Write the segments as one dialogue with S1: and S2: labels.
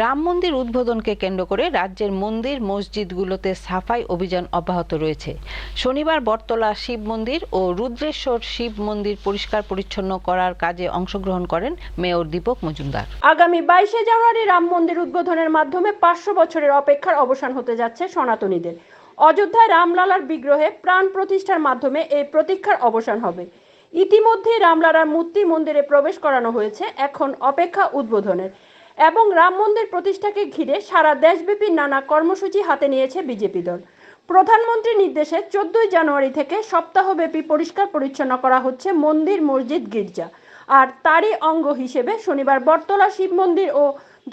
S1: রাম মন্দির উদ্বোধনকে কেন্দ্র করে রাজ্যের মন্দির, মসজিদগুলোতে সাফাই অভিযান অব্যাহত রয়েছে। শনিবার বটতলা শিব মন্দির ও রুদ্রেশ্বর শিব মন্দির পরিষ্কার পরিচ্ছন্ন করার কাজে অংশগ্রহণ করেন মেয়র দীপক মজুমদার।
S2: আগামী বাইশে জানুয়ারি রাম মন্দির উদ্বোধনের মাধ্যমে পাঁচশো বছরের অপেক্ষার অবসান হতে যাচ্ছে সনাতনীদের। অযোধ্যায় রামলালার বিগ্রহে প্রাণ প্রতিষ্ঠার মাধ্যমে এই প্রতীক্ষার অবসান হবে। ইতিমধ্যে রামলালার মূর্তি মন্দিরে প্রবেশ করানো হয়েছে, এখন অপেক্ষা উদ্বোধনের। এবং রাম মন্দির প্রতিষ্ঠাকে ঘিরে সারা দেশব্যাপী নানা কর্মসূচি হাতে নিয়েছে বিজেপি দল। প্রধানমন্ত্রীর নির্দেশে চোদ্দই জানুয়ারি থেকে সপ্তাহব্যাপী পরিষ্কার পরিচ্ছন্ন করা হচ্ছে মন্দির মসজিদ গির্জা। আর তারই অঙ্গ হিসেবে শনিবার বটতলা শিব মন্দির ও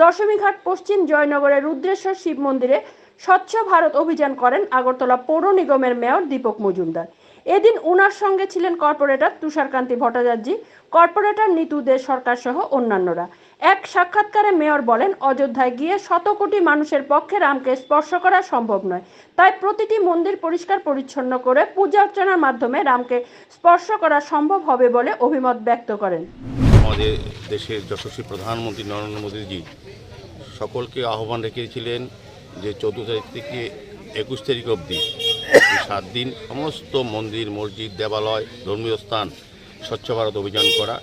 S2: দশমীঘাট পশ্চিম জয়নগরের রুদ্রেশ্বর শিব মন্দিরে স্বচ্ছ ভারত অভিযান করেন আগরতলা পৌর নিগমের মেয়র দীপক মজুমদার। এদিন উনার সঙ্গে ছিলেন কর্পোরেটর তুষারকান্তি ভট্টাচার্য, কর্পোরেটর নিতু দে সরকার সহ অন্যান্যরা। এক সাক্ষাৎকারে মেয়র বলেন, অযোধ্যায় গিয়ে শত কোটি মানুষের পক্ষে রামকে স্পর্শ করা সম্ভব নয়। তাই প্রতিটি মন্দির পরিষ্কার পরিচ্ছন্ন করে পূজা অর্চনার মাধ্যমে রামকে স্পর্শ করা সম্ভব হবে বলে অভিমত ব্যক্ত করেন।
S3: আমাদের দেশের যশস্বী প্রধানমন্ত্রী নরেন্দ্র মোদীজি সকলকে আহ্বান রেখেছিলেন যে চৌদ্দ তারিখ থেকে একুশ তারিখ অবধি সাত দিন সমস্ত মন্দির, মসজিদ, দেবালয়, ধর্মীয় স্থান, স্বচ্ছ ভারত অভিযান করা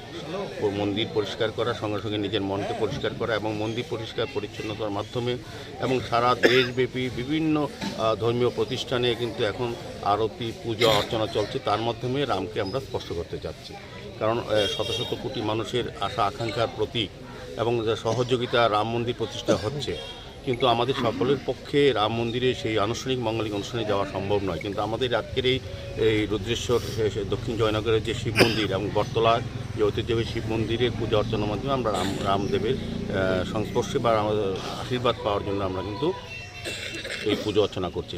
S3: মন্দির পরিষ্কার করা, সঙ্গে সঙ্গে নিজের মনকে পরিষ্কার করা এবং মন্দির পরিষ্কার পরিচ্ছন্নতার মাধ্যমে এবং সারা দেশব্যাপী বিভিন্ন ধর্মীয় প্রতিষ্ঠানে কিন্তু এখন আরতি, পূজা, অর্চনা চলছে। তার মাধ্যমে রামকে আমরা স্পর্শ করতে চাচ্ছি কারণ শত শত কোটি মানুষের আশা, আকাঙ্ক্ষার প্রতীক এবং সহযোগিতা রাম মন্দির প্রতিষ্ঠা হচ্ছে। কিন্তু আমাদের সকলের পক্ষে রাম মন্দিরে সেই আনুষ্ঠানিক মঙ্গলিক অনুষ্ঠানে যাওয়া সম্ভব নয়। কিন্তু আমাদের আজকের এই এই রুদ্রেশ্বর দক্ষিণ জয়নগরের যে শিব মন্দির এবং বটতলার যে ঐতিহ্যবাহী শিব মন্দিরের পূজা অর্চনার মাধ্যমে আমরা রাম, রামদেবের সংস্পর্শে বা আমাদের আশীর্বাদ পাওয়ার জন্য আমরা কিন্তু এই পুজো অর্চনা করছি।